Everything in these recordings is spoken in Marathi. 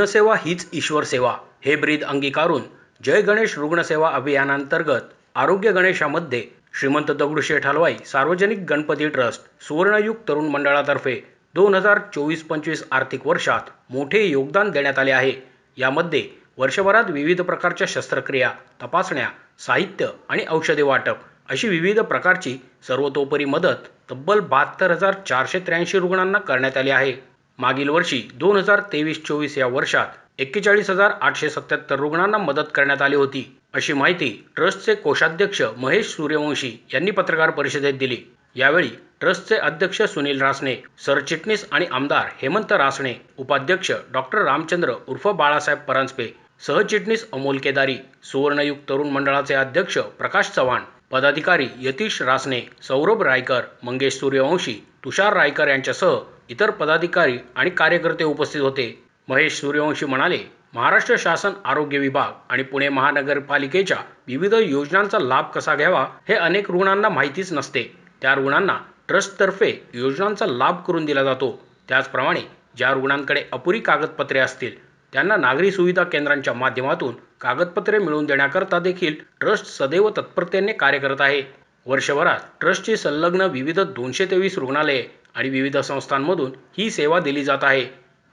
रुग्णसेवा हीच ईश्वर सेवा. हे ब्रीद अंगीकारून जय गणेश रुग्णसेवा अभियानांतर्गत आरोग्य गणेशामध्ये श्रीमंत दगडूशेठ हलवाई सार्वजनिक गणपती ट्रस्ट सुवर्णयुग तरुण मंडळातर्फे दोन हजार चोवीस पंचवीस आर्थिक वर्षात मोठे योगदान देण्यात आले आहे. यामध्ये वर्षभरात विविध प्रकारच्या शस्त्रक्रिया तपासण्या साहित्य आणि औषधे वाटप अशी विविध प्रकारची सर्वतोपरी मदत तब्बल बहात्तर हजार चारशे त्र्याऐंशी रुग्णांना करण्यात आली आहे. मागील वर्षी दोन हजार तेवीस चोवीस या वर्षात एक्केचाळीस हजार आठशे सत्याहत्तर रुग्णांना मदत करण्यात आली होती. अशी माहिती ट्रस्टचे कोषाध्यक्ष महेश सूर्यवंशी यांनी पत्रकार परिषदेत दिली. यावेळी ट्रस्टचे अध्यक्ष सुनील रासने सरचिटणीस आणि आमदार हेमंत रासने उपाध्यक्ष डॉक्टर रामचंद्र उर्फ बाळासाहेब परांजपे सहचिटणीस अमोल केदारी सुवर्णयुग तरुण मंडळाचे अध्यक्ष प्रकाश चव्हाण पदाधिकारी यतीश रासने सौरभ रायकर मंगेश सूर्यवंशी तुषार रायकर यांच्यासह इतर पदाधिकारी आणि कार्यकर्ते उपस्थित होते. महेश सूर्यवंशी म्हणाले महाराष्ट्र शासन आरोग्य विभाग आणि पुणे महानगरपालिकेच्या विविध योजनांचा लाभ कसा घ्यावा हे अनेक रुग्णांना माहितीच नसते. त्या रुग्णांना ट्रस्टतर्फे योजनांचा लाभ करून दिला जातो. त्याचप्रमाणे ज्या रुग्णांकडे अपुरी कागदपत्रे असतील त्यांना नागरी सुविधा केंद्रांच्या माध्यमातून कागदपत्रे मिळवून देण्याकरता देखील ट्रस्ट सदैव तत्परतेने कार्य करत आहे. वर्षभरात ट्रस्टची संलग्न विविध दोनशे तेवीस रुग्णालये आणि विविध संस्थांमधून ही सेवा दिली जात आहे.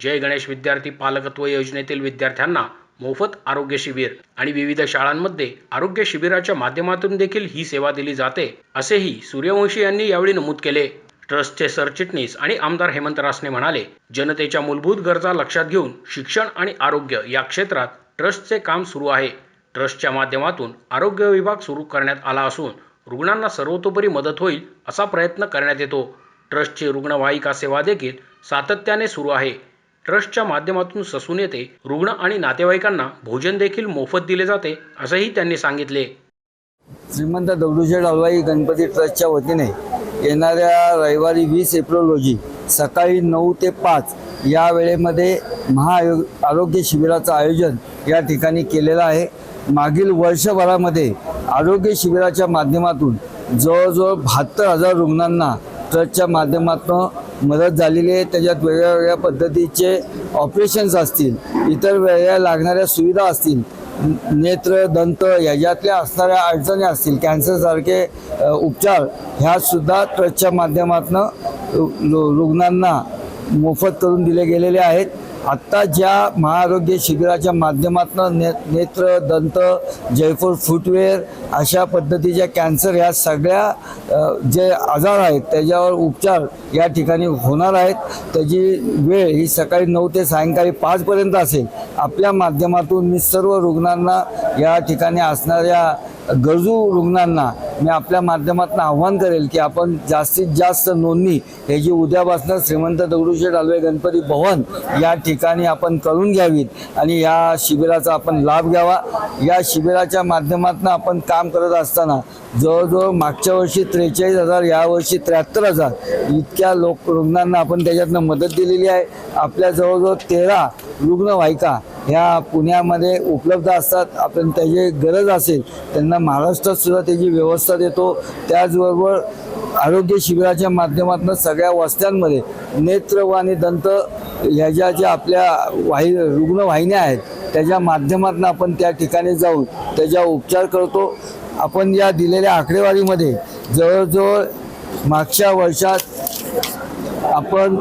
जय गणेश विद्यार्थी पालकत्व योजनेतील विद्यार्थ्यांना मोफत आरोग्य शिबिर आणि विविध शाळांमध्ये आरोग्य शिबिराच्या माध्यमातून देखील ही सेवा दिली जाते असेही सूर्यवंशी यांनी यावेळी नमूद केले. ट्रस्टचे सरचिटणीस आणि आमदार हेमंत रासने म्हणाले जनतेच्या मूलभूत गरजा लक्षात घेऊन शिक्षण आणि आरोग्य या क्षेत्रात ट्रस्टचे काम सुरू आहे. ट्रस्टच्या माध्यमातून आरोग्य विभाग सुरू करण्यात आला असून रुग्णांना सर्वतोपरी मदत होईल असा प्रयत्न करण्यात येतो. ट्रस्टची रुग्णवाहिका सेवा देखील सातत्याने सुरू आहे. ट्रस्टच्या माध्यमातून ससून येते रुग्ण आणि नातेवाईकांना भोजन देखील मोफत दिले जाते असंही त्यांनी सांगितले. श्रीमंत दगडूशेठ हलवाई गणपती ट्रस्टच्या वतीने येणाऱ्या रविवारी वीस एप्रिल रोजी सकाळी नऊ ते पाच या वेळेमध्ये महाआयोग आरोग्य शिबिराचं आयोजन या ठिकाणी केलेलं आहे. मागील वर्षभरामध्ये आरोग्य शिबिराच्या माध्यमातून जवळजवळ बहात्तर हजार रुग्णांना ट्रस्टच्या माध्यमातून मदत झालेली आहे. त्याच्यात वेगळ्या वेगळ्या पद्धतीचे ऑपरेशन्स असतील इतर वेगळ्या लागणाऱ्या सुविधा असतील नेत्र दंत ह्याच्यातल्या असणाऱ्या अडचणी असतील कॅन्सरसारखे उपचार ह्यासुद्धा ट्रस्टच्या माध्यमातून रुग्णांना मोफत करून दिले गेलेले आहेत. आत्ता ज्या महाआरोग्य शिबिराच्या माध्यमातून ने नेत्र दंत जयपूर फुटवेअर अशा पद्धतीच्या कॅन्सर ह्या सगळ्या जे आजार आहेत त्याच्यावर उपचार या ठिकाणी होणार आहेत. त्याची वेळ ही सकाळी नऊ ते सायंकाळी पाचपर्यंत असेल. आपल्या माध्यमातून मी सर्व रुग्णांना या ठिकाणी असणाऱ्या गरजू रुग्णांना मी आपल्या माध्यमातून आव्हान करेल की आपण जास्तीत जास्त नोंदणी हे जी उद्यापासून श्रीमंत दगडूशेठ हलवे गणपती भवन या ठिकाणी आपण करून घ्यावीत आणि या शिबिराचा आपण लाभ घ्यावा. या शिबिराच्या माध्यमातून आपण काम करत असताना जवळजवळ मागच्या वर्षी त्रेचाळीस हजार यावर्षी त्र्याहत्तर हजार इतक्या लोक रुग्णांना आपण त्याच्यातनं मदत दिलेली आहे. आपल्या जवळजवळ तेरा रुग्णवाहिका ह्या पुण्यामध्ये उपलब्ध असतात आपण त्याची गरज असेल त्यांना महाराष्ट्रात सुद्धा त्याची व्यवस्था देतो. त्याचबरोबर आरोग्य शिबिराच्या माध्यमातून सगळ्या वस्त्यांमध्ये नेत्र व आणि दंत ह्याच्या ज्या आपल्या वाहि रुग्णवाहिन्या आहेत त्याच्या माध्यमातून आपण त्या ठिकाणी जाऊन त्याच्या उपचार करतो. आपण या दिलेल्या आकडेवारीमध्ये जवळजवळ मागच्या वर्षात आपण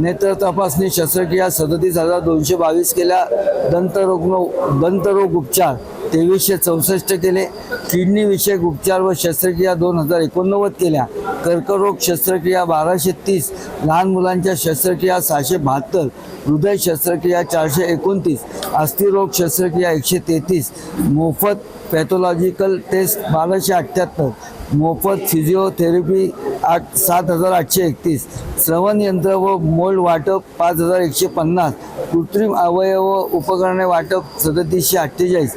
नेत्र तपासणी शस्त्रक्रिया सदतीस हजार दोनशे बावीस केल्या दंतरोग दंतरोग उपचार तेवीसशे चौसष्ट केले. किडनी विषयक उपचार व शस्त्रक्रिया दोन हजार एकोणनव्वद केल्या. कर्करोग शस्त्रक्रिया बाराशे तीस लहान मुलांच्या शस्त्रक्रिया सहाशे बहात्तर हृदय शस्त्रक्रिया चारशे एकोणतीस अस्थिरोग शस्त्रक्रिया एकशे तेहतीस मोफत पॅथॉलॉजिकल टेस्ट बाराशे अठ्ठ्याहत्तर मोफत फिजिओथेरपी आठ सात हजार आठशे एकतीस श्रवण यंत्र व मोल्ड वाटप पाच हजार एकशे पन्नास कृत्रिम अवयव उपकरणे वाटप सदतीसशे अठ्ठेचाळीस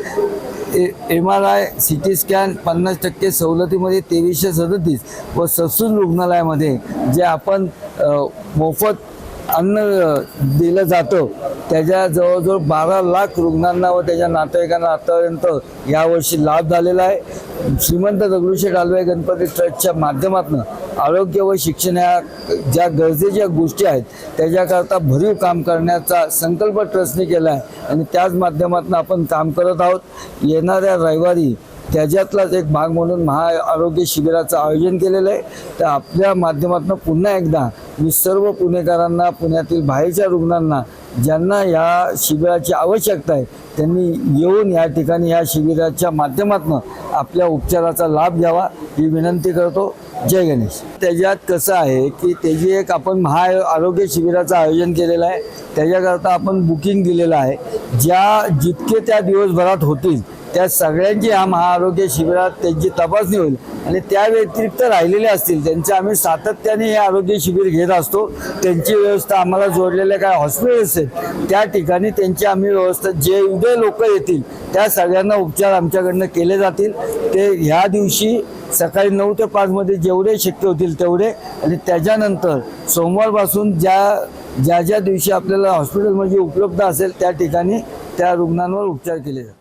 M R I C T scan पन्नास टक्के सवलतीमध्ये तेवीसशे सदतीस व ससून रुग्णालयामध्ये जे आपण मोफत अन्न दिलं जातं त्याच्या जवळजवळ बारा लाख रुग्णांना व त्याच्या नातेवाईकांना आतापर्यंत यावर्षी लाभ झालेला आहे. श्रीमंत दगडूशेठ हलवाई गणपती ट्रस्टच्या माध्यमातून आरोग्य व शिक्षण ह्या ज्या गरजेच्या गोष्टी आहेत त्याच्याकरता भरीव काम करण्याचा संकल्प ट्रस्टने केला आहे. आणि त्याच माध्यमातून आपण काम करत आहोत. येणाऱ्या रविवारी त्याच्यातलाच एक भाग म्हणून महा आरोग्य शिबिराचं आयोजन केलेलं आहे. तर आपल्या माध्यमातून पुन्हा एकदा मी सर्व पुणेकरांना पुण्यातील बाहेरच्या रुग्णांना ज्यांना या शिबिराची आवश्यकता आहे त्यांनी येऊन या ठिकाणी या शिबिराच्या माध्यमातून आपल्या उपचाराचा लाभ घ्यावा ही विनंती करतो. जय गणेश. त्याच्यात कसं आहे की त्याची एक आपण महा आरोग्य शिबिराचं आयोजन केलेलं आहे. त्याच्याकरता आपण बुकिंग दिलेलं आहे. ज्या जितके त्या दिवसभरात होतील त्या सगळ्यांची आम्हा महाआरोग्य शिबिरात त्यांची तपासणी होईल. आणि त्या व्यतिरिक्त राहिलेले असतील त्यांचे आम्ही सातत्याने हे आरोग्य शिबिर घेत असतो. त्यांची व्यवस्था आम्हाला जोडलेल्या काय हॉस्पिटल्स आहेत त्या ठिकाणी त्यांची आम्ही व्यवस्था जे उद्या लोक येतील त्या सगळ्यांना उपचार आमच्याकडनं केले जातील. ते ह्या दिवशी सकाळी नऊ ते पाचमध्ये जेवढे शक्य होतील तेवढे. आणि त्याच्यानंतर सोमवारपासून ज्या ज्या ज्या दिवशी आपल्याला हॉस्पिटलमध्ये म्हणजे उपलब्ध असेल त्या ठिकाणी त्या रुग्णांवर उपचार केले जातात